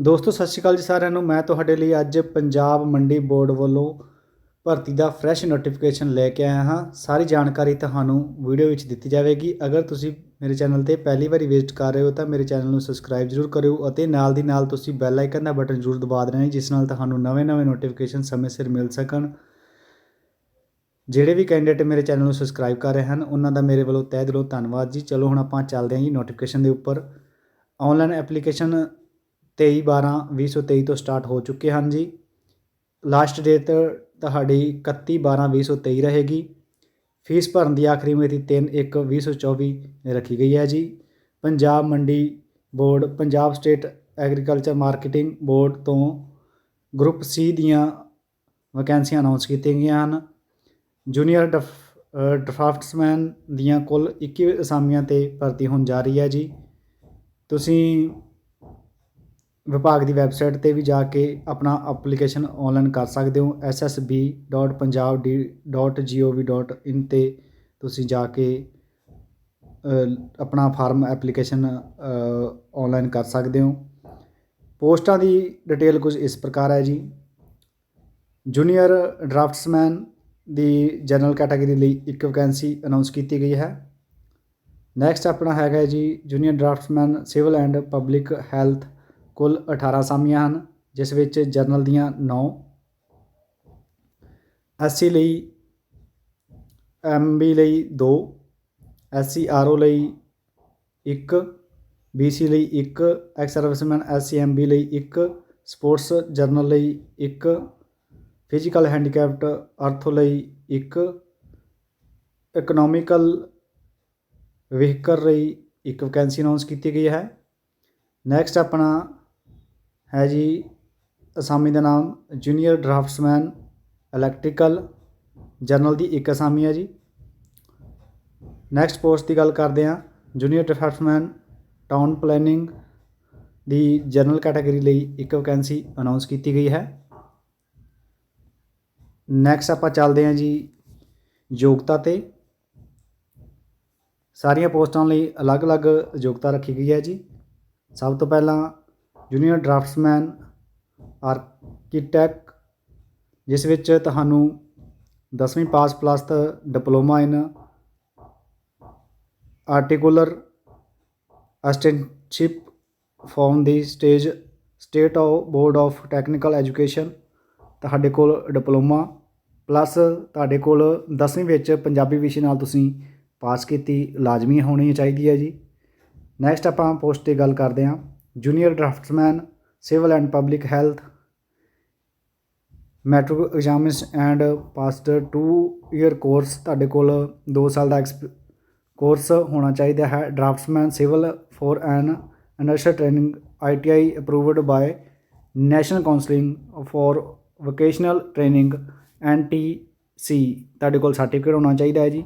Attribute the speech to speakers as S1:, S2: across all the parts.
S1: ਦੋਸਤੋ, ਸਤਿ ਸ਼੍ਰੀ ਅਕਾਲ ਜੀ ਸਾਰਿਆਂ ਨੂੰ। ਮੈਂ ਤੁਹਾਡੇ ਲਈ ਅੱਜ ਪੰਜਾਬ ਮੰਡੀ ਬੋਰਡ ਵੱਲੋਂ ਭਰਤੀ ਦਾ ਫਰੈਸ਼ ਨੋਟੀਫਿਕੇਸ਼ਨ ਲੈ ਕੇ ਆਇਆ ਹਾਂ। ਸਾਰੀ ਜਾਣਕਾਰੀ ਤੁਹਾਨੂੰ ਵੀਡੀਓ ਵਿੱਚ ਦਿੱਤੀ ਜਾਵੇਗੀ। ਅਗਰ ਤੁਸੀਂ ਮੇਰੇ ਚੈਨਲ ਤੇ ਪਹਿਲੀ ਵਾਰੀ ਵਿਜ਼ਿਟ ਕਰ ਰਹੇ ਹੋ, ਤਾਂ ਮੇਰੇ ਚੈਨਲ ਨੂੰ ਸਬਸਕ੍ਰਾਈਬ ਜ਼ਰੂਰ ਕਰਿਓ ਅਤੇ ਨਾਲ ਦੀ ਨਾਲ ਤੁਸੀਂ ਬੈਲ ਆਈਕਨ ਦਾ ਬਟਨ ਜ਼ਰੂਰ ਦਬਾ ਦੇਣਾ ਹੈ, ਜਿਸ ਨਾਲ ਤੁਹਾਨੂੰ ਨਵੇਂ-ਨਵੇਂ ਨੋਟੀਫਿਕੇਸ਼ਨ ਸਮੇਂ ਸਿਰ ਮਿਲ ਸਕਣ। ਜਿਹੜੇ ਵੀ ਕੈਂਡੀਡੇਟ ਮੇਰੇ ਚੈਨਲ ਨੂੰ ਸਬਸਕ੍ਰਾਈਬ ਕਰ ਰਹੇ ਹਨ, ਉਹਨਾਂ ਦਾ ਮੇਰੇ ਵੱਲੋਂ ਤਹਿ ਦਿਲੋਂ ਧੰਨਵਾਦ ਜੀ। ਚਲੋ, ਹੁਣ ਆਪਾਂ ਚੱਲਦੇ ਹਾਂ ਜੀ ਨੋਟੀਫਿਕੇਸ਼ਨ ਦੇ ਉੱਪਰ। ਆਨਲਾਈਨ ਐਪਲੀਕੇਸ਼ਨ 23 12 2023 ਤੋਂ ਸਟਾਰਟ ਹੋ ਚੁੱਕੇ ਹਨ ਜੀ। ਲਾਸਟ ਡੇਟ ਤੁਹਾਡੀ 31 12 2023 ਰਹੇਗੀ। ਫੀਸ ਭਰਨ ਦੀ ਆਖਰੀ ਮਿਤੀ 3 1 2024 ਰੱਖੀ ਗਈ ਹੈ ਜੀ। Punjab Mandi board, Punjab state agriculture marketing board ਤੋਂ ਗਰੁੱਪ ਸੀ ਦੀਆਂ ਵੈਕੈਂਸੀਆਂ ਅਨਾਉਂਸ ਕੀਤੀਆਂ ਗਈਆਂ ਹਨ। ਜੂਨੀਅਰ ਡਰਾਫਟਸਮੈਨ ਦੀਆਂ ਕੁੱਲ 21 ਅਸਾਮੀਆਂ ਤੇ ਭਰਤੀ ਹੋਣ ਜਾ ਰਹੀ ਹੈ ਜੀ। ਤੁਸੀਂ ਵਿਭਾਗ ਦੀ ਵੈਬਸਾਈਟ ਤੇ ਵੀ ਜਾ ਕੇ ਆਪਣਾ ਐਪਲੀਕੇਸ਼ਨ ਔਨਲਾਈਨ ਕਰ ਸਕਦੇ ਹੋ। S S B dot Punjab D dot G O V dot in ਤੇ ਤੁਸੀਂ ਜਾ ਕੇ ਆਪਣਾ ਫਾਰਮ ਐਪਲੀਕੇਸ਼ਨ ਔਨਲਾਈਨ ਕਰ ਸਕਦੇ ਹੋ। ਪੋਸਟਾਂ ਦੀ ਡਿਟੇਲ ਕੁਝ ਇਸ ਪ੍ਰਕਾਰ ਹੈ ਜੀ। ਜੂਨੀਅਰ ਡਰਾਫਟਸਮੈਨ ਦੀ ਜਨਰਲ ਕੈਟਾਗਰੀ ਲਈ ਇੱਕ ਵੈਕੈਂਸੀ ਅਨਾਉਂਸ ਕੀਤੀ ਗਈ ਹੈ। ਨੈਕਸਟ ਆਪਣਾ ਹੈਗਾ ਜੀ junior draftsman civil and public health ਕੁੱਲ 18 ਅਸਾਮੀਆਂ ਹਨ, ਜਿਸ ਵਿੱਚ ਜਰਨਲ ਦੀਆਂ 9 ਐਸਸੀ ਲਈ ਐਮਬੀ ਲਈ 2 ਐਸਸੀ ਆਰਓ ਲਈ 1 ਬੀਸੀ ਲਈ 1 ਐਕਸ ਸਰਵਿਸਮੈਨ ਐਸਸੀ ਐਮਬੀ ਲਈ 1 ਸਪੋਰਟਸ ਜਰਨਲ ਲਈ 1 ਫਿਜ਼ੀਕਲ ਹੈਂਡੀਕੈਪਟ ਅਰਥੋ ਲਈ 1 ਇਕਨੋਮਿਕਲ ਵਹੀਕਲ ਲਈ ਇੱਕ ਵੈਕੈਂਸੀ ਅਨਾਉਂਸ ਕੀਤੀ ਗਈ ਹੈ। ਨੈਕਸਟ ਆਪਣਾ ਹੈ ਜੀ। ਅਸਾਮੀ ਦਾ ਨਾਮ ਜੂਨੀਅਰ ਡਰਾਫਟਸਮੈਨ ਇਲੈਕਟ੍ਰੀਕਲ ਜਰਨਲ ਦੀ ਇੱਕ ਅਸਾਮੀ ਹੈ ਜੀ। ਨੈਕਸਟ ਪੋਸਟ ਦੀ ਗੱਲ ਕਰਦੇ ਹਾਂ। ਜੂਨੀਅਰ ਡਰਾਫਟਸਮੈਨ ਟਾਊਨ ਪਲੈਨਿੰਗ ਦੀ ਜਨਰਲ ਕੈਟਾਗਰੀ ਲਈ ਇੱਕ ਵੈਕੈਂਸੀ ਅਨਾਉਂਸ ਕੀਤੀ ਗਈ ਹੈ। ਨੈਕਸਟ ਆਪਾਂ ਚੱਲਦੇ ਹਾਂ ਜੀ ਯੋਗਤਾ ਤੇ। ਸਾਰੀਆਂ ਪੋਸਟਾਂ ਲਈ ਅਲੱਗ-ਅਲੱਗ ਯੋਗਤਾ ਰੱਖੀ ਗਈ ਹੈ ਜੀ। ਸਭ ਤੋਂ ਪਹਿਲਾਂ ਜੂਨੀਅਰ ਡਰਾਫਟਸਮੈਨ ਆਰਕੀਟੈਕ ਜਿਸ ਵਿੱਚ ਤੁਹਾਨੂੰ 10ਵੀਂ pass plus diploma in architectural assistantship from the stage state of board of technical education ਤੁਹਾਡੇ ਕੋਲ ਡਿਪਲੋਮਾ ਪਲੱਸ ਤੁਹਾਡੇ ਕੋਲ 10ਵੀਂ ਵਿੱਚ ਪੰਜਾਬੀ ਵਿਸ਼ੇ ਨਾਲ ਤੁਸੀਂ ਪਾਸ ਕੀਤੀ, ਲਾਜ਼ਮੀ ਹੋਣੀ ਚਾਹੀਦੀ ਹੈ ਜੀ। ਨੈਕਸਟ ਆਪਾਂ ਪੋਸਟ 'ਤੇ ਗੱਲ ਕਰਦੇ ਹਾਂ। Junior draftsman civil and public health matric exams and pastor 2 year course ਤੁਹਾਡੇ ਕੋਲ 2 ਸਾਲ ਦਾ ਕੋਰਸ ਹੋਣਾ ਚਾਹੀਦਾ ਹੈ। Draftsman civil for N ਅਨਰਸ਼ਰ training ITI approved by national counselling for vocational training N T C ਤੁਹਾਡੇ ਕੋਲ ਸਰਟੀਫਿਕੇਟ ਹੋਣਾ ਚਾਹੀਦਾ ਹੈ ਜੀ।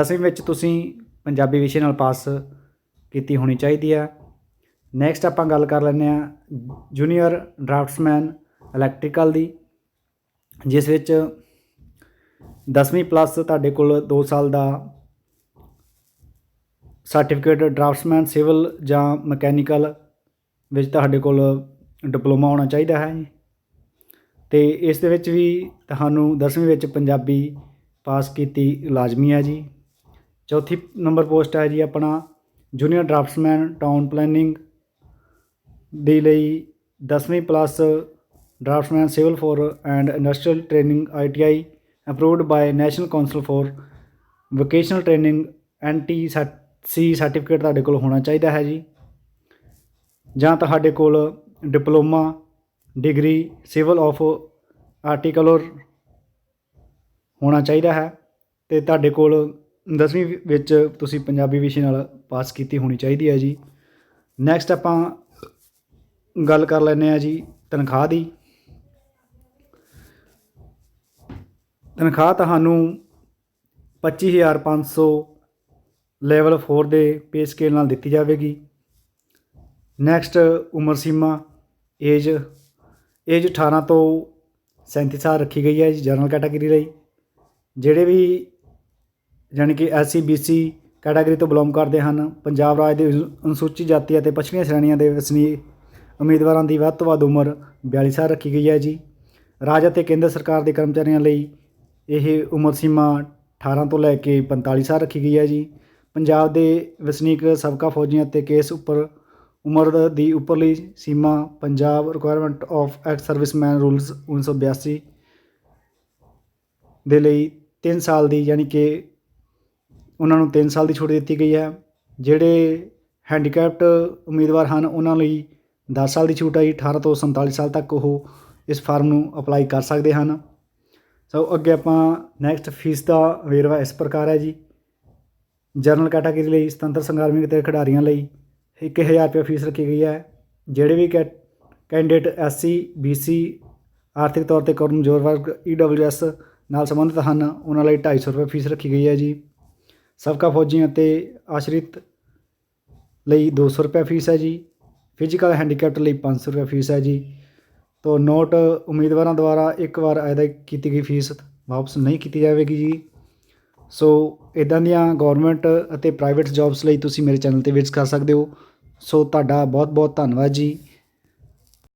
S1: 10ਵੀਂ ਵਿੱਚ ਤੁਸੀਂ ਪੰਜਾਬੀ ਵਿਸ਼ੇ ਨਾਲ ਪਾਸ ਕੀਤੀ ਹੋਣੀ ਚਾਹੀਦੀ ਹੈ। ਨੈਕਸਟ ਆਪਾਂ ਗੱਲ ਕਰ ਲੈਂਦੇ ਆ ਜੂਨੀਅਰ ਡਰਾਫਟਸਮੈਨ ਇਲੈਕਟ੍ਰੀਕਲ ਦੀ, ਜਿਸ ਵਿੱਚ 10ਵੀਂ ਪਲੱਸ ਤੁਹਾਡੇ ਕੋਲ 2 ਸਾਲ ਦਾ ਸਰਟੀਫਿਕੇਟ ਡਰਾਫਟਸਮੈਨ ਸਿਵਲ ਜਾਂ ਮਕੈਨੀਕਲ ਵਿੱਚ ਤੁਹਾਡੇ ਕੋਲ ਡਿਪਲੋਮਾ ਹੋਣਾ ਚਾਹੀਦਾ ਹੈ ਜੀ। ਤੇ ਇਸ ਦੇ ਵਿੱਚ ਵੀ ਤੁਹਾਨੂੰ 10ਵੀਂ ਵਿੱਚ ਪੰਜਾਬੀ ਪਾਸ ਕੀਤੀ ਲਾਜ਼ਮੀ ਹੈ ਜੀ। ਚੌਥੀ ਨੰਬਰ ਪੋਸਟ ਹੈ ਜੀ ਆਪਣਾ ਜੂਨੀਅਰ ਡਰਾਫਟਸਮੈਨ ਟਾਊਨ ਪਲੈਨਿੰਗ ਦੇ ਲਈ 10ਵੀਂ plus draftsman civil for and industrial training ITI approved by national council for vocational training N T C certificate ਤੁਹਾਡੇ ਕੋਲ ਹੋਣਾ ਚਾਹੀਦਾ ਹੈ ਜੀ। ਜਾਂ ਤੁਹਾਡੇ ਕੋਲ diploma, degree civil of architectural ਹੋਣਾ ਚਾਹੀਦਾ ਹੈ ਤੇ ਤੁਹਾਡੇ ਕੋਲ 10ਵੀਂ ਵਿੱਚ ਤੁਸੀਂ ਪੰਜਾਬੀ ਵਿਸ਼ੇ ਨਾਲ ਪਾਸ ਕੀਤੀ ਹੋਣੀ ਚਾਹੀਦੀ ਹੈ ਜੀ। ਨੈਕਸਟ ਆਪਾਂ ਗੱਲ ਕਰ ਲੈਂਦੇ ਆ ਜੀ, ਤਨਖਾਹ ਦੀ। ਤਨਖਾਹ ਤੁਹਾਨੂੰ 25500 ਲੈਵਲ 4 ਦੇ ਪੇ ਸਕੇਲ ਨਾਲ ਦਿੱਤੀ ਜਾਵੇਗੀ। ਨੈਕਸਟ ਉਮਰ ਸੀਮਾ ਏਜ ਏਜ 18 ਤੋਂ 37 ਸਾਲ ਰੱਖੀ ਗਈ ਹੈ ਜੀ ਜਨਰਲ ਕੈਟਾਗਰੀ ਲਈ। ਜਿਹੜੇ ਵੀ ਯਾਨੀ ਕਿ ਐਸਸੀ ਬੀਸੀ ਕੈਟਾਗਰੀ ਤੋਂ ਬਿਲੋਂਗ ਕਰਦੇ ਹਨ, ਪੰਜਾਬ ਰਾਜ ਦੇ ਅਨੁਸੂਚਿਤ ਜਾਤੀ ਅਤੇ ਪਛੜੀਆਂ ਸ਼੍ਰੇਣੀਆਂ ਦੇ ਵਸਨੀਕ ਉਮੀਦਵਾਰਾਂ ਦੀ ਵੱਧ ਤੋਂ ਵੱਧ ਉਮਰ 42 ਸਾਲ ਰੱਖੀ ਗਈ ਹੈ ਜੀ। ਰਾਜ ਅਤੇ ਕੇਂਦਰ ਸਰਕਾਰ ਦੇ ਕਰਮਚਾਰੀਆਂ ਲਈ ਇਹ ਉਮਰ ਸੀਮਾ 18 ਤੋਂ ਲੈ ਕੇ 45 ਸਾਲ ਰੱਖੀ ਗਈ ਹੈ ਜੀ। ਪੰਜਾਬ ਦੇ ਵਸਨੀਕ ਸਾਬਕਾ ਫੌਜੀਆਂ ਅਤੇ ਕੇਸ ਉੱਪਰ ਉਮਰ ਦੀ ਉੱਪਰਲੀ ਸੀਮਾ Punjab requirement of ex servicemen rules 1982 ਦੇ ਲਈ 3 ਸਾਲ ਦੀ, ਯਾਨੀ ਕਿ ਉਹਨਾਂ ਨੂੰ 3 ਸਾਲ ਦੀ ਛੋਟ ਦਿੱਤੀ ਗਈ ਹੈ। ਜਿਹੜੇ ਹੈਂਡੀਕੈਪਟ ਉਮੀਦਵਾਰ ਹਨ, ਉਹਨਾਂ ਲਈ 10 ਸਾਲ ਦੀ ਛੂਟ ਹੈ ਜੀ 18 ਤੋਂ 47 ਸਾਲ ਤੱਕ ਉਹ ਇਸ ਫਾਰਮ ਨੂੰ ਅਪਲਾਈ ਕਰ ਸਕਦੇ ਹਨ। ਸੋ ਅੱਗੇ ਆਪਾਂ ਨੈਕਸਟ ਫੀਸ ਦਾ ਵੇਰਵਾ ਇਸ ਪ੍ਰਕਾਰ ਹੈ ਜੀ। ਜਨਰਲ ਕੈਟਾਗਰੀ ਲਈ, ਸੁਤੰਤਰ ਸੰਗਰਾਮੀ ਅਤੇ ਖਿਡਾਰੀਆਂ ਲਈ 1000 ਰੁਪਏ ਫੀਸ ਰੱਖੀ ਗਈ ਹੈ। ਜਿਹੜੇ ਵੀ ਕੈ ਕੈਂਡੀਡੇਟ ਐਸਸੀ ਬੀਸੀ ਆਰਥਿਕ ਤੌਰ ਤੇ ਕਮਜ਼ੋਰ ਵਰਗ ਈਡਬਲਯੂਐਸ ਨਾਲ ਸੰਬੰਧਿਤ ਹਨ, ਉਹਨਾਂ ਲਈ 250 ਰੁਪਏ ਫੀਸ ਰੱਖੀ ਗਈ ਹੈ ਜੀ। ਸਾਬਕਾ ਫੌਜੀਆਂ ਅਤੇ ਆਸ਼ਰਿਤ ਲਈ 200 ਰੁਪਏ ਫੀਸ ਹੈ ਜੀ। ਫਿਜ਼ੀਕਲ ਹੈਂਡੀਕੈਪਟ ਲਈ 500 ਰੁਪਏ ਫੀਸ ਹੈ ਜੀ। ਤੋ ਨੋਟ ਉਮੀਦਵਾਰਾਂ ਦੁਆਰਾ ਇੱਕ ਵਾਰ ਅਦਾ ਕੀਤੀ ਗਈ ਫੀਸ ਵਾਪਸ ਨਹੀਂ ਕੀਤੀ ਜਾਵੇਗੀ ਜੀ। ਸੋ ਇਦਾਂ ਦੀਆਂ ਗਵਰਨਮੈਂਟ ਅਤੇ ਪ੍ਰਾਈਵੇਟ ਜੌਬਸ ਲਈ ਤੁਸੀਂ ਮੇਰੇ ਚੈਨਲ ਤੇ ਵਿਜ਼ਿਟ ਕਰ ਸਕਦੇ ਹੋ। ਸੋ ਤੁਹਾਡਾ ਬਹੁਤ ਬਹੁਤ ਧੰਨਵਾਦ ਜੀ।